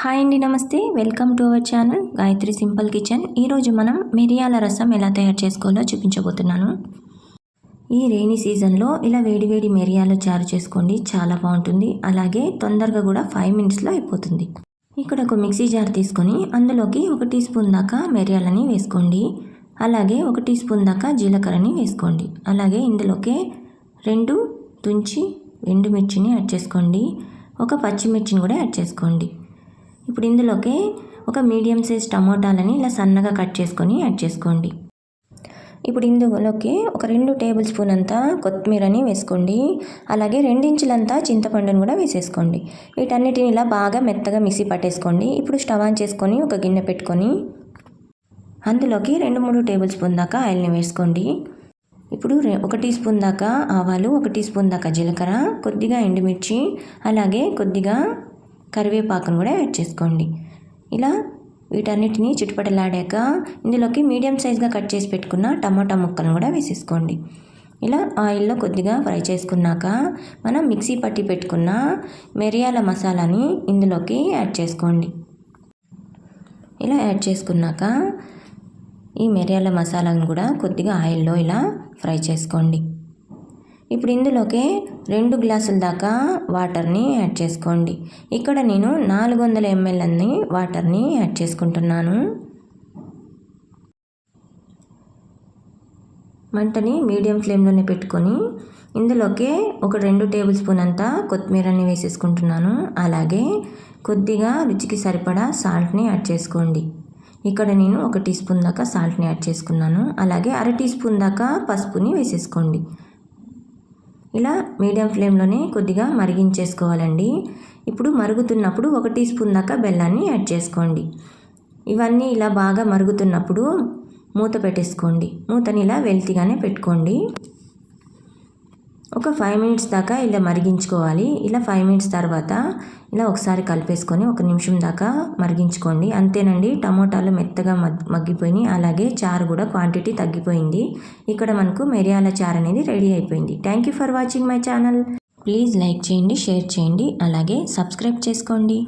Hi అండి నమస్తే. Welcome to our channel Gayatri simple kitchen. ఈరోజు మనం మిరియాల రసం ఎలా తయారు చేసుకోవాలో చూపించబోతున్నాను. ఈ రెయినీ సీజన్లో ఇలా వేడివేడి మిరియాలు చారు చేసుకోండి. చాలా బాగుంటుంది. అలాగే తొందరగా కూడా ఫైవ్ మినిట్స్లో అయిపోతుంది. ఇక్కడ ఒక మిక్సీ జార్ తీసుకొని అందులోకి ఒక టీ స్పూన్ దాకా మిరియాలని వేసుకోండి. అలాగే ఒక టీ స్పూన్ దాకా జీలకర్రని వేసుకోండి. అలాగే ఇందులోకి రెండు తుంచి ఎండుమిర్చిని యాడ్ చేసుకోండి. ఒక పచ్చిమిర్చిని కూడా యాడ్ చేసుకోండి. ఇప్పుడు ఇందులోకి ఒక మీడియం సైజ్ టమోటాలని ఇలా సన్నగా కట్ చేసుకొని యాడ్ చేసుకోండి. ఇప్పుడు ఇందులోకి ఒక రెండు టేబుల్ స్పూన్ అంతా కొత్తిమీరని వేసుకోండి. అలాగే రెండించులంతా చింతపండుని కూడా వేసేసుకోండి. వీటన్నిటిని ఇలా బాగా మెత్తగా మిక్సీ పట్టేసుకోండి. ఇప్పుడు స్టవ్ ఆన్ చేసుకొని ఒక గిన్నె పెట్టుకొని అందులోకి రెండు మూడు టేబుల్ స్పూన్ దాకా ఆయిల్ని వేసుకోండి. ఇప్పుడు ఒక టీ స్పూన్ దాకా ఆవాలు ఒక టీ స్పూన్ దాకా జీలకర్ర కొద్దిగా ఎండుమిర్చి అలాగే కొద్దిగా కరివేపాకును కూడా యాడ్ చేసుకోండి. ఇలా వీటన్నిటిని చుట్టుపటలాడాక ఇందులోకి మీడియం సైజ్గా కట్ చేసి పెట్టుకున్న టమాటా ముక్కలను కూడా వేసేసుకోండి. ఇలా ఆయిల్లో కొద్దిగా ఫ్రై చేసుకున్నాక మనం మిక్సీ పట్టి పెట్టుకున్న మిరియాల మసాలాని ఇందులోకి యాడ్ చేసుకోండి. ఇలా యాడ్ చేసుకున్నాక ఈ మిరియాల మసాలాను కూడా కొద్దిగా ఆయిల్లో ఇలా ఫ్రై చేసుకోండి. ఇప్పుడు ఇందులోకి రెండు గ్లాసుల దాకా వాటర్ని యాడ్ చేసుకోండి. ఇక్కడ నేను నాలుగు వందల ఎంఎల్ అన్ని వాటర్ని యాడ్ చేసుకుంటున్నాను. మంటని మీడియం ఫ్లేమ్లోనే పెట్టుకొని ఇందులోకి ఒక రెండు టేబుల్ స్పూన్ అంతా కొత్తిమీరని వేసేసుకుంటున్నాను. అలాగే కొద్దిగా రుచికి సరిపడా సాల్ట్ని యాడ్ చేసుకోండి. ఇక్కడ నేను ఒక టీ స్పూన్ దాకా సాల్ట్ని యాడ్ చేసుకున్నాను. అలాగే అర టీ స్పూన్ దాకా పసుపుని వేసేసుకోండి. ఇలా మీడియం ఫ్లేమ్లోనే కొద్దిగా మరిగించేసుకోవాలండి. ఇప్పుడు మరుగుతున్నప్పుడు ఒక టీ స్పూన్ దాకా బెల్లాన్ని యాడ్ చేసుకోండి. ఇవన్నీ ఇలా బాగా మరుగుతున్నప్పుడు మూత పెట్టేసుకోండి. మూతని ఇలా వెల్తిగానే పెట్టుకోండి. ఒక ఫైవ్ మినిట్స్ దాకా ఇలా మరిగించుకోవాలి. ఇలా ఫైవ్ మినిట్స్ తర్వాత ఇలా ఒకసారి కలిపేసుకొని ఒక నిమిషం దాకా మరిగించుకోండి. అంతేనండి టమోటాలు మెత్తగా మగ్గిపోయినాయి. అలాగే చారు కూడా క్వాంటిటీ తగ్గిపోయింది. ఇక్కడ మనకు మిరియాల చారు అనేది రెడీ అయిపోయింది. Thank you for watching my channel please like చేయండి షేర్ చేయండి. అలాగే సబ్స్క్రైబ్ చేసుకోండి.